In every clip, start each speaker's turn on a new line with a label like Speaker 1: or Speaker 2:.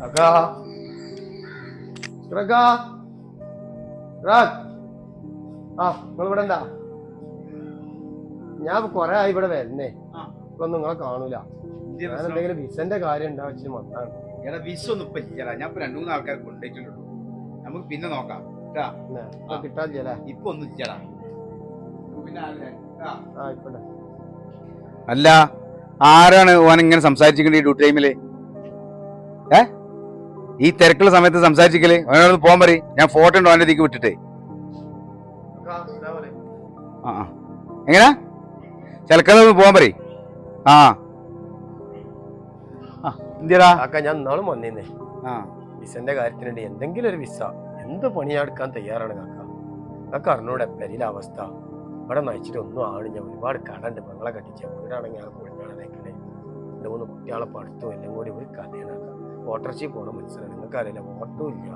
Speaker 1: കാക്കാ കാക്കാ rack. ആ നിങ്ങൾ ഇവിടെ എന്താ? ഞാൻ കൊറേ ആയി ഇവിടെ വരുന്നേ
Speaker 2: ആ.
Speaker 1: ഇപ്പൊ നിങ്ങളെ കാണൂല. ഞാൻ എന്തെങ്കിലും വിസന്റെ കാര്യം വന്നാണ്.
Speaker 2: എടാ വിസൊന്നും ഇപ്പൊ ഇല്ലടാ. ഞാൻ ഇപ്പൊ രണ്ടു മൂന്ന് ആൾക്കാർ കൊണ്ടുപോയിട്ടുള്ളൂ നമുക്ക് പിന്നെ നോക്കാം.
Speaker 1: ഇപ്പൊ
Speaker 2: ഒന്നും ഇല്ലടാ. പിന്നെ
Speaker 1: ആ ഇപ്പൊ
Speaker 3: അല്ല. ആരാണ് ഓൻ ഇങ്ങനെ സംസാരിച്ചിരിക്കുന്നത് ഈ ഡ്യൂട്ടി ടൈമിൽ? ഏ? ഈ തിരക്കുള്ള സമയത്ത് സംസാരിച്ചിക്കൽ ഓനോട് പോകാൻ പറയും. ഞാൻ ഫോട്ടോ ഉണ്ടോ ഓന്റെ ഇതിക്ക് വിട്ടിട്ടേ. ആ എങ്ങനാ? ചിലക്കതൊന്ന് പോകാൻ പറയും. ആ. ആ
Speaker 1: അക്ക ഞാൻ നാളും വന്നേന്നേ.
Speaker 3: ആ.
Speaker 1: വിസന്റെ കാര്യത്തിനുണ്ട് എന്തെങ്കിലും ഒരു വിസ. എന്ത് പണിയെടുക്കാൻ തയ്യാറാണ് കാക്ക? കാക്ക അറിഞ്ഞൂടെ പെരിയിലെ അവസ്ഥ. ഇവിടെ നയിച്ചിട്ട് ഒന്നും ആണ് ഞാൻ ഒരുപാട് കടണ്ട്. പെങ്ങളെ കട്ടിച്ച വീടാണെങ്കിൽ ഞാൻ പൊളിഞ്ഞാണ് എന്റെ മൂന്ന് കുട്ടികളെ പഠിത്തവും എല്ലാം കൂടി ഒരു കഥയാണ്. ഓട്ടർച്ചി പോകണം മനസ്സിലാണ് നിങ്ങൾക്ക് അറിയില്ല ഓട്ടവും ഇല്ല.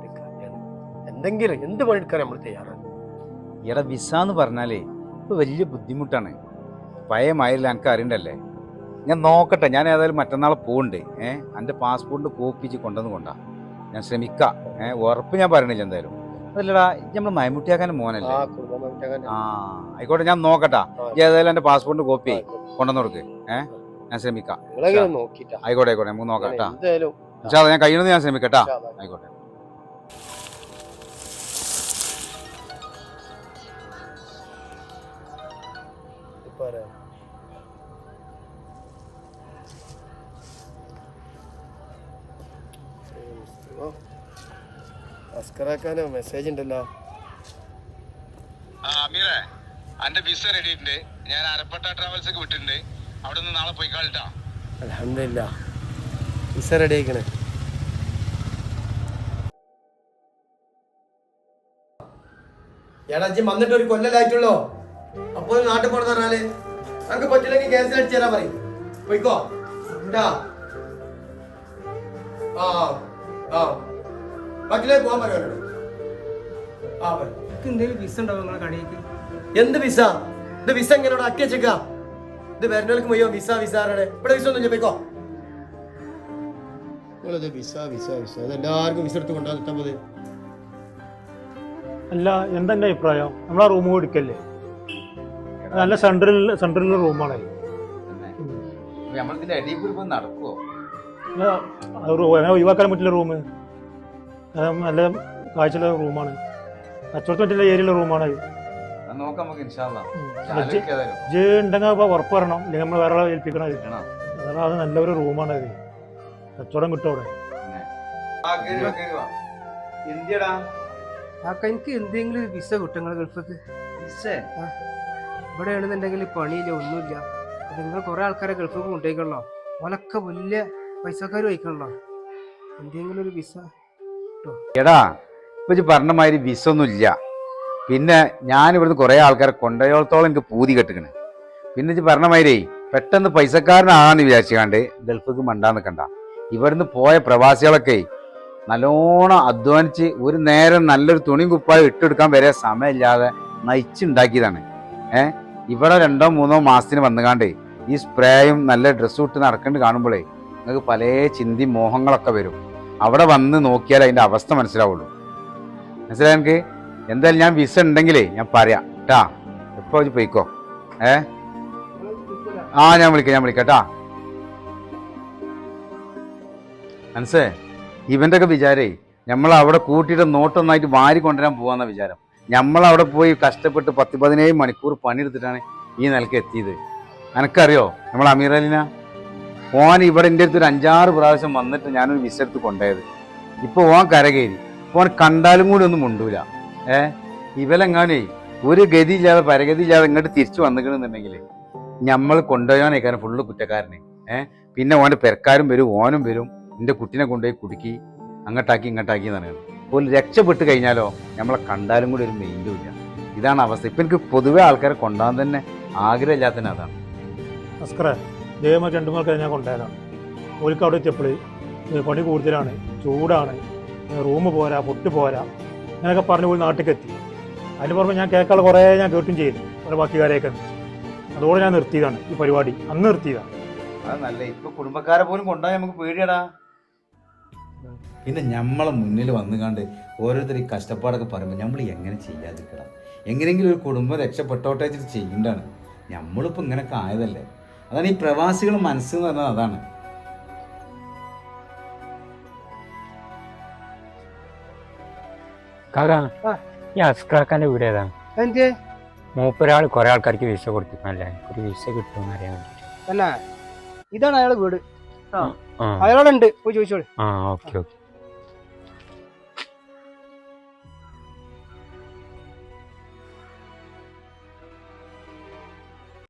Speaker 1: ഒരു കഥയാണ്. എന്തെങ്കിലും എന്ത് പണിയെടുക്കാൻ നമ്മൾ തയ്യാറാണ്?
Speaker 3: എടാ വിസ എന്ന് പറഞ്ഞാലേ ഇപ്പൊ വലിയ ബുദ്ധിമുട്ടാണ്. പഴയ എനിക്ക് അറിയണ്ടല്ലേ? ഞാൻ നോക്കട്ടെ. ഞാൻ ഏതായാലും മറ്റന്നാൾ പോകുന്നുണ്ട് ഏഹ് എന്റെ പാസ്പോർട്ടിന്റെ കോപ്പിച്ച് കൊണ്ടുവന്ന് കൊണ്ടാ. ഞാൻ ശ്രമിക്കാം. ഏഹ് ഉറപ്പ് ഞാൻ പറയണില്ല എന്തായാലും. അതല്ലടാ നമ്മൾ മൈമുട്ടിയാക്കാന്റെ മോനല്ലേ?
Speaker 1: ആ
Speaker 3: ആയിക്കോട്ടെ ഞാൻ നോക്കട്ടാ. ഏതായാലും എന്റെ പാസ്പോർട്ട് കോപ്പി കൊണ്ടുവന്ന് കൊടുക്ക്. ഏഹ് ഞാൻ ശ്രമിക്കാം. ആയിക്കോട്ടെ ആയിക്കോട്ടെ നമുക്ക് നോക്കാം കേട്ടാ. പക്ഷേ ഞാൻ കഴിയുന്നത് ഞാൻ ശ്രമിക്കട്ടാ. ആയിക്കോട്ടെ.
Speaker 1: അറിയാം. അസ്കറാക്കാനോ മെസ്സേജ് ഉണ്ടല്ലോ.
Speaker 3: ആ അമീറേ എന്റെ വിസ റെഡി ഉണ്ട് ഞാൻ അരപ്പട്ട ട്രാവൽസ് ഒക്കെ വിട്ടിട്ടുണ്ട്. അവിടെ നിന്ന് നാളെ പോയി കാളിട്ടാ
Speaker 1: അലഹമില്ല വിസ റെഡി ആയിക്കണേ. എടാ വന്നിട്ട് ഒരു കൊല്ലലായിട്ടുള്ളോ അപ്പോൾ നാട്ടിൽ പോണെന്ന് പറഞ്ഞാൽ. നമുക്ക് പറ്റില്ലെങ്കിൽ ക്യാൻസൽ അടിച്ചു തരാൻ പറയും. പോയിക്കോ. ഉണ്ടാ? ആ ആ. പറ്റില്ലെങ്കിൽ പോകാൻ പറയുമല്ലോ ആ പറയും.
Speaker 4: എന്തെങ്കിലും വിസ ഉണ്ടാവും നിങ്ങളെ കടയിലേക്ക്?
Speaker 1: എന്ത് വിസ ഇത് വിസ എങ്ങനെ അക്കിയ ചെക്ക ഇത് വരുന്നവർക്ക് മുയ്യോ വിസ വിസ ഇവിടെ വിസ ഒന്നും നിങ്ങളിത് വിസ വിസ വിസ എല്ലാവർക്കും വിസ എടുത്ത് കൊണ്ടുവന്നിട്ടാ മതി
Speaker 5: അല്ല എന്താ എന്റെ അഭിപ്രായം? നമ്മൾ ആ റൂം കൊടുക്കല്ലേ? നല്ല സെൻട്രൽ സെൻട്രൽ റൂമാണ്
Speaker 3: നമ്മളിതിന്റെ അടിയിൽ നടക്കുവോ?
Speaker 5: ഒഴിവാക്കാൻ പറ്റില്ല റൂം നല്ല കാഴ്ചയുള്ള റൂമാണ്. കച്ചവടത്തിന് പറ്റില്ല ഏരിയയിലെ റൂമാണ്
Speaker 3: നോക്കാം നമുക്ക് ഇൻഷാല്ലാ
Speaker 5: ഉണ്ടെങ്കിൽ ഉറപ്പ് വരണം. അല്ലെങ്കിൽ നമ്മൾ വേറെ ആളെ ഏൽപ്പിക്കണം അത്. അതാണ് അത് നല്ലൊരു റൂമാണ് അത്. കച്ചവടം കിട്ടും അവിടെ.
Speaker 4: എനിക്ക് എന്തെങ്കിലും ഒരു വിസ കിട്ടും ഗൾഫത്ത് ഗൾഫിക്ക്?
Speaker 3: ഇവിടെ
Speaker 4: ആണെന്നുണ്ടെങ്കിൽ പണിയില്ല ഒന്നുമില്ല. നിങ്ങൾ കുറെ ആൾക്കാരെ ഗൾഫിൽ കൊണ്ടുപോയിക്കണല്ലോ. ഓലൊക്കെ വലിയ പൈസക്കാർ വഹിക്കണല്ലോ എന്തെങ്കിലും ഒരു വിസ.
Speaker 3: എടാ ഇപ്പൊ പറഞ്ഞ മാതിരി പിന്നെ ഞാൻ ഇവിടുന്ന് കുറെ ആൾക്കാരെ കൊണ്ടയോളത്തോളം എനിക്ക് പൂതി കെട്ടിക്കണ്. പിന്നെ ഇച്ച് പറഞ്ഞ മാതിരി പെട്ടെന്ന് പൈസക്കാരനാണെന്ന് വിചാരിച്ചാണ്ട് ഗൾഫിക്ക് മണ്ടാൻ നിൽക്കണ്ട ഇവിടുന്ന് പോയ പ്രവാസികളൊക്കെ നല്ലോണം അധ്വാനിച്ച് ഒരു നേരം നല്ലൊരു തുണിയും കുപ്പായം ഇട്ടെടുക്കാൻ വരെ സമയമില്ലാതെ നയിച്ചുണ്ടാക്കിയതാണ്. ഏ ഇവിടെ രണ്ടോ മൂന്നോ മാസത്തിന് വന്നുകാണ്ട് ഈ സ്പ്രേയും നല്ല ഡ്രസ്സും ഇട്ട് നടക്കേണ്ടി കാണുമ്പോഴേ നിങ്ങൾക്ക് പല ചിന്തി മോഹങ്ങളൊക്കെ വരും. അവിടെ വന്ന് നോക്കിയാൽ അതിന്റെ അവസ്ഥ മനസ്സിലാവുള്ളൂ. മനസ്സിലായി എനിക്ക് എന്തായാലും ഞാൻ വിസ ഉണ്ടെങ്കിലേ ഞാൻ പറയാം. കേട്ടാ എപ്പോൾ വെച്ച് പോയിക്കോ? ഏ? ആ ഞാൻ വിളിക്കാം ഞാൻ വിളിക്കാം കേട്ടാ മനസ്സേ ഇവന്റെ ഒക്കെ വിചാരേ നമ്മൾ അവിടെ കൂട്ടിയിട്ട് നോട്ടൊന്നായിട്ട് വാരി കൊണ്ടുവരാൻ പോകാന്ന വിചാരം. നമ്മൾ അവിടെ പോയി കഷ്ടപ്പെട്ട് പത്ത് പതിനേഴ് മണിക്കൂർ പണിയെടുത്തിട്ടാണ് ഈ നിലയ്ക്ക് എത്തിയത്. എനക്കറിയോ നമ്മൾ അമീർ അലിന? ഓൻ ഇവിടെ എന്റെ അടുത്ത് ഒരു അഞ്ചാറ് പ്രാവശ്യം വന്നിട്ട് ഞാനൊരു വിസ എടുത്ത് കൊണ്ടുപോയത്. ഇപ്പൊ ഓൻ കരകയറി. ഓൻ കണ്ടാലും കൂടി ഒന്നും മുണ്ടൂല. ഏ? ഇവലെങ്ങാനേ ഒരു ഗതിയില്ലാതെ പരഗതിയില്ലാതെ ഇങ്ങോട്ട് തിരിച്ചു വന്നിക്കണമെന്നുണ്ടെങ്കിൽ നമ്മൾ കൊണ്ടുപോയാനേക്കാരം ഫുള്ള് കുറ്റക്കാരനെ. ഏ? പിന്നെ ഓന്റെ പെരക്കാരും വരും ഓനും വരും. എന്റെ കുട്ടിനെ കൊണ്ടുപോയി കുടുക്കി അങ്ങോട്ടാക്കി ഇങ്ങോട്ടാക്കി എന്ന് പറയുന്നത് ഒരു രക്ഷപ്പെട്ട് കഴിഞ്ഞാലോ നമ്മളെ കണ്ടാലും കൂടി ഒരു മെയിന്റും ഇല്ല. ഇതാണ് അവസ്ഥ. ഇപ്പം എനിക്ക് പൊതുവേ ആൾക്കാരെ കൊണ്ടുപോകാൻ തന്നെ ആഗ്രഹമില്ലാത്തതിന് അതാണ്.
Speaker 5: അസ്കറെ ദൈവമായി രണ്ടു മൂന്ന് ഞാൻ കൊണ്ടുവരാം. ഓലിക്ക് അവിടെ എത്തിയപ്പോൾ പണി കൂടുതലാണ് ചൂടാണ് റൂം പോരാ പൊട്ട് പോരാ അങ്ങനെയൊക്കെ പറഞ്ഞു പോയി നാട്ടിലേക്ക് എത്തി അതിന് പുറമെ ഞാൻ കേൾക്കാൾ കുറേ ഞാൻ കേട്ടും ചെയ്തു പല ബാക്കിക്കാരെയൊക്കെ അതോടെ ഞാൻ നിർത്തിയതാണ് ഈ പരിപാടി അന്ന് നിർത്തിയതാണ്.
Speaker 3: അത് നല്ല ഇപ്പൊ കുടുംബക്കാരെ പോലും കൊണ്ടുപോയി നമുക്ക് പേടിയടാ. പിന്നെ നമ്മളെ മുന്നിൽ വന്നുകാണ്ട് ഓരോരുത്തർ ഈ കഷ്ടപ്പാടൊക്കെ പറയുമ്പോൾ നമ്മൾ എങ്ങനെ ചെയ്യാതിരിക്കണം? എങ്ങനെയെങ്കിലും ഒരു കുടുംബം രക്ഷപ്പെട്ടോട്ടെ വെച്ചിട്ട് ചെയ്യേണ്ടതാണ് നമ്മളിപ്പോൾ ഇങ്ങനെയൊക്കെ ആയതല്ലേ? അതാണ് ഈ പ്രവാസികൾ മനസ്സെന്ന് പറഞ്ഞത് അതാണ്.
Speaker 6: കാക്ക. ഈ അസ്കാക്കാന്റെ വീട് ഏതാണ്?
Speaker 4: എന്തേ?
Speaker 6: മൂപ്പൊരാൾ കുറെ ആൾക്കാർക്ക് വിസ കൊടുത്തിരുന്നല്ലേ ഒരു വിസ കിട്ടുമെന്ന് അറിയാൻ വേണ്ടിട്ട്
Speaker 4: തന്നെ ഇതാണ് അയാളെ വീട്.
Speaker 6: ആ.
Speaker 4: അയാളോടുണ്ട്. പോയി ചോദിച്ചോളൂ.
Speaker 6: ആ ഓക്കെ ഓക്കെ.